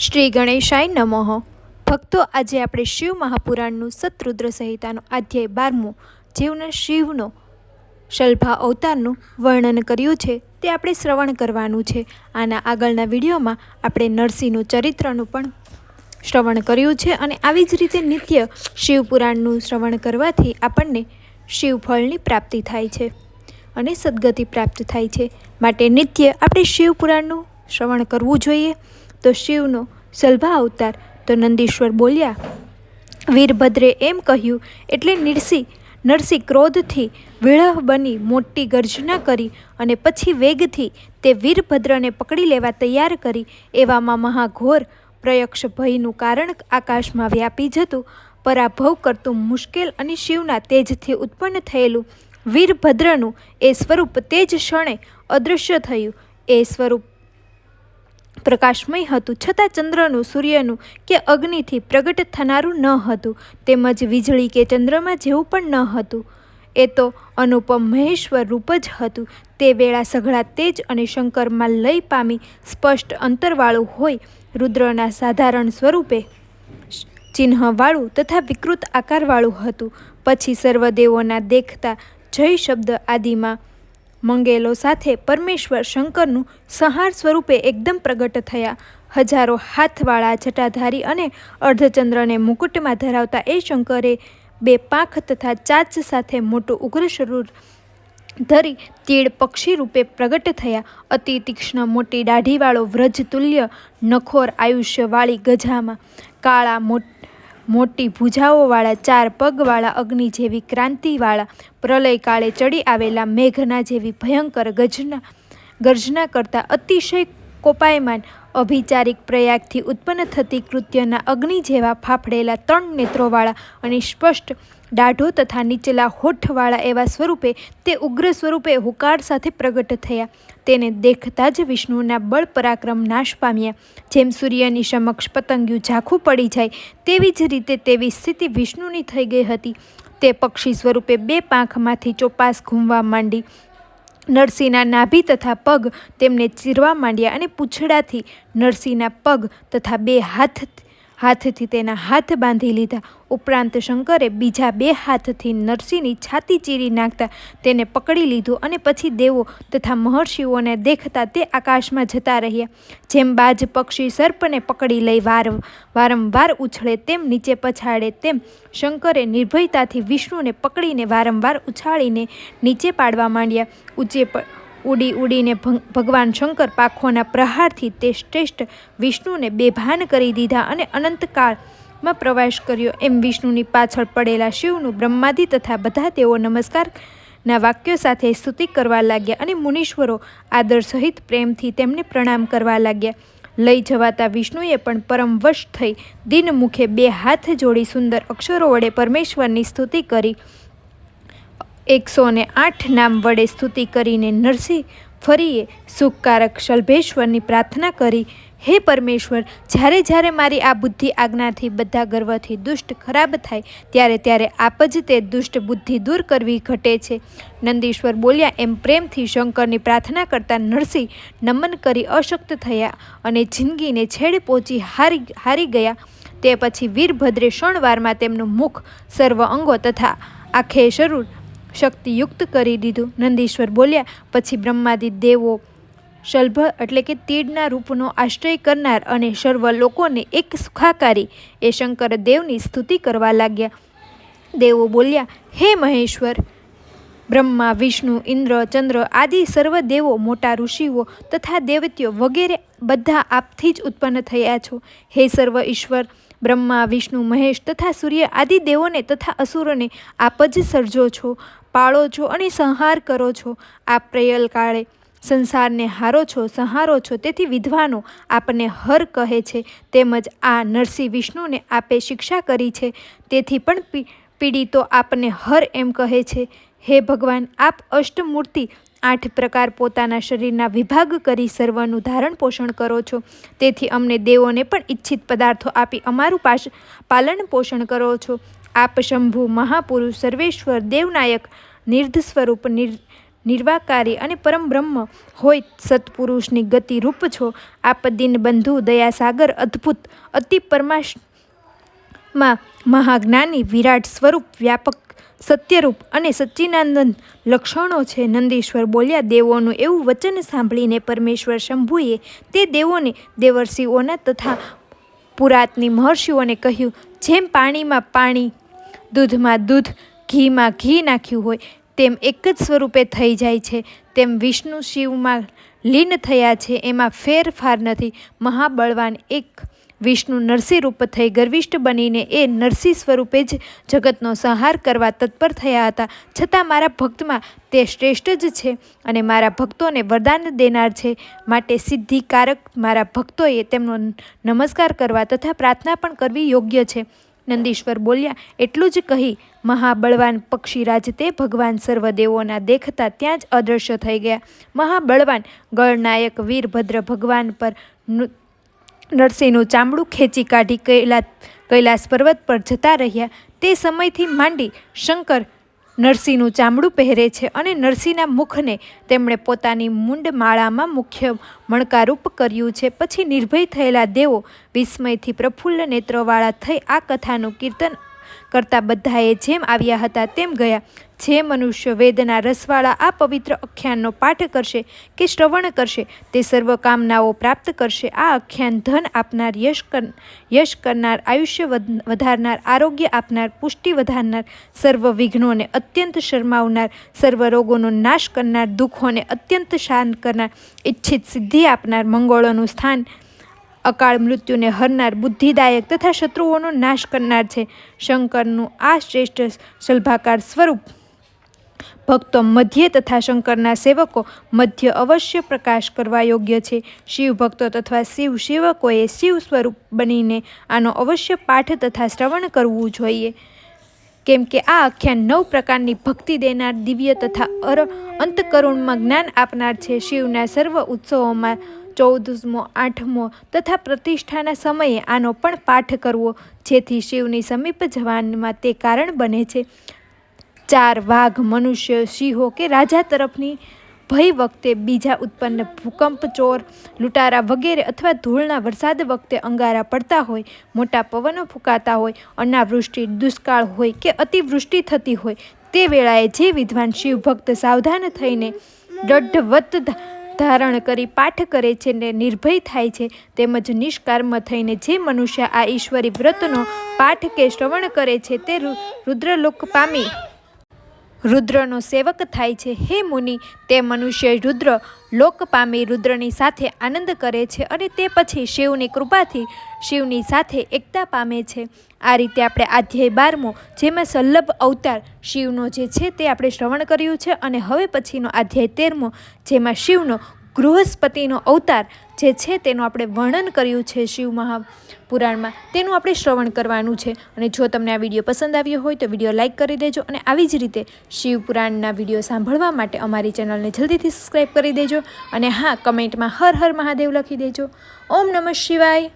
શ્રી ગણેશાય નમઃ. ભક્તો, આજે આપણે શિવ મહાપુરાણનું સતરુદ્ર સંહિતાનો અધ્યાય બારમું, જીવના શિવનો શલ્ભા અવતારનું વર્ણન કર્યું છે, તે આપણે શ્રવણ કરવાનું છે. આના આગળના વિડીયોમાં આપણે નરસિંહનું ચરિત્રનું પણ શ્રવણ કર્યું છે અને આવી જ રીતે નિત્ય શિવપુરાણનું શ્રવણ કરવાથી આપણને શિવફળની પ્રાપ્તિ થાય છે અને સદગતિ પ્રાપ્ત થાય છે. માટે નિત્ય આપણે શિવપુરાણનું શ્રવણ કરવું જોઈએ. તો શિવનો સલભા અવતાર. તો નંદીશ્વર બોલ્યા, વીરભદ્રે એમ કહ્યું, એટલે નિરસિંહ નરસિંહ ક્રોધથી વિળહ બની મોટી ગર્જના કરી અને પછી વેગથી તે વીરભદ્રને પકડી લેવા તૈયાર કરી. એવામાં મહાઘોર પ્રયક્ષ ભયનું કારણ આકાશમાં વ્યાપી જતું, પરાભવ કરતું મુશ્કેલ અને શિવના તેજથી ઉત્પન્ન થયેલું વીરભદ્રનું એ સ્વરૂપ તે જ ક્ષણે અદૃશ્ય થયું. એ સ્વરૂપ પ્રકાશમય હતું, છતાં ચંદ્રનું, સૂર્યનું કે અગ્નિથી પ્રગટ થનારું ન હતું, તેમજ વીજળી કે ચંદ્રમાં જેવું પણ ન હતું. એ તો અનુપમ મહેશ્વર રૂપ જ હતું. તે વેળા સઘળા તેજ અને શંકરમાં લય પામી સ્પષ્ટ અંતરવાળું હોય, રુદ્રના સાધારણ સ્વરૂપે. ચિહ્નવાળું તથા વિકૃત આકારવાળું હતું. પછી સર્વદેવોના દેખતા જય શબ્દ આદિમાં મંગેલો સાથે પરમેશ્વર શંકરનું સંહાર સ્વરૂપે એકદમ પ્રગટ થયા. હજારો હાથવાળા જટાધારી અને અર્ધચંદ્રને મુકુટમાં ધરાવતા એ શંકરે બે પાંખ તથા ચાચ સાથે મોટું ઉગ્ર શરૂર ધરી તીડ પક્ષી રૂપે પ્રગટ થયા. અતિ તીક્ષ્ણ મોટી દાઢીવાળો વ્રજતુલ્ય નખોર આયુષ્યવાળી ગજામાં. કાળા મોટ મોટી ભૂજાઓવાળા, ચાર પગવાળા, અગ્નિ જેવી ક્રાંતિવાળા પ્રલય કાળે ચડી આવેલા મેઘના જેવી ભયંકર ગજના, ગર્જના કરતા અતિશય કોપાયમાન અભિચારિક પ્રયાગથી ઉત્પન્ન થતી કૃત્યના અગ્નિ જેવા ફાફડેલા ત્રણ નેત્રોવાળા અને સ્પષ્ટ દાઢો તથા નીચલા હોઠવાળા એવા સ્વરૂપે તે ઉગ્ર સ્વરૂપે હુકાર સાથે પ્રગટ થયા. તેને દેખતા જ વિષ્ણુના બળ પરાક્રમ નાશ પામ્યા. જેમ સૂર્યની સમક્ષ પતંગિયું ઝાંખું પડી જાય, તેવી જ રીતે તેવી સ્થિતિ વિષ્ણુની થઈ ગઈ હતી. તે પક્ષી સ્વરૂપે બે પાંખમાંથી ચોપાસ ઘૂમવા માંડી. નરસિંહના નાભી તથા પગ તેમને ચીરવા માંડ્યા અને પૂંછડાથી નરસિંહના પગ તથા બે હાથ હાથથી તેના હાથ બાંધી લીધા. ઉપરાંત શંકરે બીજા બે હાથથી નરસિંહની છાતી ચીરી નાખતા તેને પકડી લીધું અને પછી દેવો તથા મહર્ષિઓને દેખતા તે આકાશમાં જતા રહ્યા. જેમ બાજ પક્ષી સર્પને પકડી લઈ વાર વારંવાર ઉછળે, તેમ નીચે પછાડે, તેમ શંકરે નિર્ભયતાથી વિષ્ણુને પકડીને વારંવાર ઉછાળીને નીચે પાડવા માંડ્યા. ઊંચે ઉડી ઉડીને ભગવાન શંકર પાખોના પ્રહારથી તે શ્રેષ્ઠ વિષ્ણુને બેભાન કરી દીધા અને અનંતકાળમાં પ્રવેશ કર્યો. એમ વિષ્ણુની પાછળ પડેલા શિવનું બ્રહ્માદિ તથા બધા તેઓ નમસ્કારના વાક્યો સાથે સ્તુતિ કરવા લાગ્યા અને મુનીશ્વરો આદર સહિત પ્રેમથી તેમને પ્રણામ કરવા લાગ્યા. લઈ જવાતા વિષ્ણુએ પણ પરમવશ થઈ દિનમુખે બે હાથ જોડી સુંદર અક્ષરો વડે પરમેશ્વરની સ્તુતિ કરી. એકસો ને આઠ નામ વડે સ્તુતિ કરીને નરસિંહ ફરીએ સુખકારક શલ્ભેશ્વરની પ્રાર્થના કરી, હે પરમેશ્વર, જ્યારે જ્યારે મારી આ બુદ્ધિ આજ્ઞાથી બધા ગર્વથી દુષ્ટ ખરાબ થાય, ત્યારે ત્યારે આપ જ તે દુષ્ટ બુદ્ધિ દૂર કરવી ઘટે છે. નંદીશ્વર બોલ્યા, એમ પ્રેમથી શંકરની પ્રાર્થના કરતા નરસિંહ નમન કરી અશક્ત થયા અને જિંદગીને છેડે પહોંચી હારી હારી ગયા. તે પછી વીરભદ્રે ક્ષણવારમાં તેમનું મુખ સર્વ અંગો તથા આખે શરૂર શક્તિયુક્ત કરી દીધું. નંદીશ્વર બોલ્યા, પછી બ્રહ્માદિ દેવો શલ્ભ એટલે કે તીડના રૂપનો આશ્રય કરનાર અને સર્વ લોકોને એક સુખાકારી. એ શંકર દેવની સ્તુતિ કરવા લાગ્યા. દેવો બોલ્યા, હે મહેશ્વર, બ્રહ્મા, વિષ્ણુ, ઇન્દ્ર, ચંદ્ર આદિ સર્વ દેવો મોટા ઋષિઓ તથા દેવતીઓ વગેરે બધા આપથી જ ઉત્પન્ન થયા છો. હે સર્વ ઈશ્વર બ્રહ્મા, વિષ્ણુ, મહેશ તથા સૂર્ય આદિ દેવોને તથા અસુરોને આપ જ સર્જો છો, પાળો છો અને સંહાર કરો છો. આ પ્રયલ કાળે સંસારને હારો છો, સંહારો છો. તેથી વિદ્વાનો આપને હર કહે છે. તેમજ આ નરસિંહ વિષ્ણુને આપે શિક્ષા કરી છે. તેથી પણ પીડિતો આપને હર એમ કહે છે. હે ભગવાન, આપ અષ્ટમૂર્તિ આઠ પ્રકાર પોતાના શરીરના વિભાગ કરી સર્વનું ધારણ પોષણ કરો છો. તેથી અમને દેવોને પણ ઈચ્છિત પદાર્થો આપી અમારું પાશ, પાલન પોષણ કરો છો. આપ શંભુ મહાપુરુષ, સર્વેશ્વર, દેવનાયક નિર્ધ સ્વરૂપ, નિર, નિર્વાકારી અને પરમ બ્રહ્મ હોય સત્પુરુષની ગતિ રૂપ છો. આપ બંધુ દયાસાગર અદ્ભુત, અતિ પરમાશ, માં મહાજ્ઞાની વિરાટ સ્વરૂપ વ્યાપક સત્યરૂપ અને સચ્ચિનાનંદ લક્ષણો છે. નંદીશ્વર બોલ્યા, દેવોનું એવું વચન સાંભળીને પરમેશ્વર શંભુએ તે દેવોને દેવર્ષિઓના તથા પુરાતની મહર્ષિઓને કહ્યું, જેમ પાણીમાં પાણી, દૂધમાં દૂધ, ઘીમાં ઘી નાખ્યું હોય, તેમ એક જ સ્વરૂપે થઈ જાય છે. તેમ વિષ્ણુ શિવમાં લીન થયા છે. એમાં ફેરફાર નથી. મહાબળવાન એક વિષ્ણુ નરસિંહ રૂપ થઈ ગર્વિષ્ઠ બનીને એ નરસિંહ સ્વરૂપે જ જગતનો સંહાર કરવા તત્પર થયા હતા. છતાં મારા ભક્તમાં તે શ્રેષ્ઠ જ છે અને મારા ભક્તોને વરદાન દેનાર છે. માટે સિદ્ધિકારક મારા ભક્તોએ તેમનો નમસ્કાર કરવા તથા પ્રાર્થના પણ કરવી યોગ્ય છે. નંદીશ્વર બોલ્યા, એટલું જ કહી, મહાબળવાન પક્ષીરાજ તે ભગવાન સર્વદેવોના દેખતા ત્યાં જ અદ્રશ્ય થઈ ગયા. મહાબળવાન ગળનાયક વીરભદ્ર ભગવાન પર નરસિંહનું ચામડું ખેંચી કાઢી કૈલા, કૈલાસ પર્વત પર જતા રહ્યા. તે સમયથી માંડી શંકર નરસિંહનું ચામડું પહેરે છે અને નરસિંહના મુખને તેમણે પોતાની મુંડમાળામાં મુખ્ય મણકારૂપ કર્યું છે. પછી નિર્ભય થયેલા દેવો વિસ્મયથી પ્રફુલ્લ નેત્રોવાળા થઈ આ કથાનું કીર્તન કરતા બધાએ જેમ આવ્યા હતા તેમ ગયા. જે મનુષ્ય વેદના રસવાળા આ પવિત્ર આખ્યાનનો પાઠ કરશે કે શ્રવણ કરશે, તે સર્વ કામનાઓ પ્રાપ્ત કરશે. આ આખ્યાન ધન આપનાર, યશ યશ કરનાર, આયુષ્ય વધ- વધારનાર, આરોગ્ય આપનાર, પુષ્ટિ વધારનાર, સર્વ વિઘ્નોને અત્યંત શરમાવનાર, સર્વ રોગોનો નાશ કરનાર, દુઃખોને અત્યંત શાંત કરનાર, ઈચ્છિત સિદ્ધિ આપનાર, મંગળોનું સ્થાન અકાળ મૃત્યુને હરનાર બુદ્ધિદાયક તથા શત્રુઓનો નાશ કરનાર છે. શંકરનું આ શ્રેષ્ઠ શલ્ભાકાર સ્વરૂપ ભક્તો મધ્ય તથા શંકરના સેવકો મધ્ય અવશ્ય પ્રકાશ કરવા યોગ્ય છે. શિવ ભક્તો તથા શિવ સેવકોએ શિવ સ્વરૂપ બનીને આનો અવશ્ય પાઠ તથા શ્રવણ કરવું જોઈએ. કેમ કે આ આખ્યાન નવ પ્રકારની ભક્તિ દેનાર દિવ્ય તથા અર અંતકરુણમાં જ્ઞાન આપનાર છે. શિવના સર્વ ઉત્સવોમાં ચૌદમો, આઠમો તથા પ્રતિષ્ઠાના સમયે આનો પણ પાઠ કરવો, જેથી શિવની સમીપ જવાનમાં તે કારણ બને છે. ચાર વાઘ, મનુષ્ય, સિંહો કે રાજા તરફની ભય વખતે બીજા ઉત્પન્ન ભૂકંપ, ચોર, લૂંટારા વગેરે અથવા ધૂળના વરસાદ વખતે અંગારા પડતા હોય, મોટા પવનો ફૂંકાતા હોય, અનાવૃષ્ટિ, દુષ્કાળ હોય કે અતિવૃષ્ટિ થતી હોય, તે વેળાએ જે વિદ્વાન શિવભક્ત સાવધાન થઈને દઢવત ધારણ કરી પાઠ કરે છે ને નિર્ભય થાય છે, તેમજ નિષ્કાર્મ થઈને જે મનુષ્ય આ ઈશ્વરી વ્રતનો પાઠ કે શ્રવણ કરે છે તે રુદ્રલોક પામી રુદ્રનો સેવક થાય છે. હે મુનિ, તે મનુષ્ય રુદ્ર લોક પામી રુદ્રની સાથે આનંદ કરે છે અને તે પછી શિવની કૃપાથી શિવની સાથે એકતા પામે છે. આ રીતે આપણે અધ્યાય બારમો, જેમાં સલ્લભ અવતાર શિવનો જે છે તે આપણે શ્રવણ કર્યું છે અને હવે પછીનો અધ્યાય તેરમો, જેમાં શિવનો ગૃહસ્પતિનો અવતાર જે છે તેનું આપણે વર્ણન કર્યું છે શિવ મહાપુરાણમાં. તેનું આપણે શ્રવણ કરવાનું છે. અને જો તમને આ વીડિયો પસંદ આવ્યો હોય તો વીડિયો લાઇક કરી દેજો અને આવી જ રીતે શિવપુરાણના વીડિયો સાંભળવા માટે અમારી ચેનલને જલ્દીથી સબસ્ક્રાઈબ કરી દેજો અને હા, કમેન્ટમાં હર હર મહાદેવ લખી દેજો. ઓમ નમઃ શિવાય.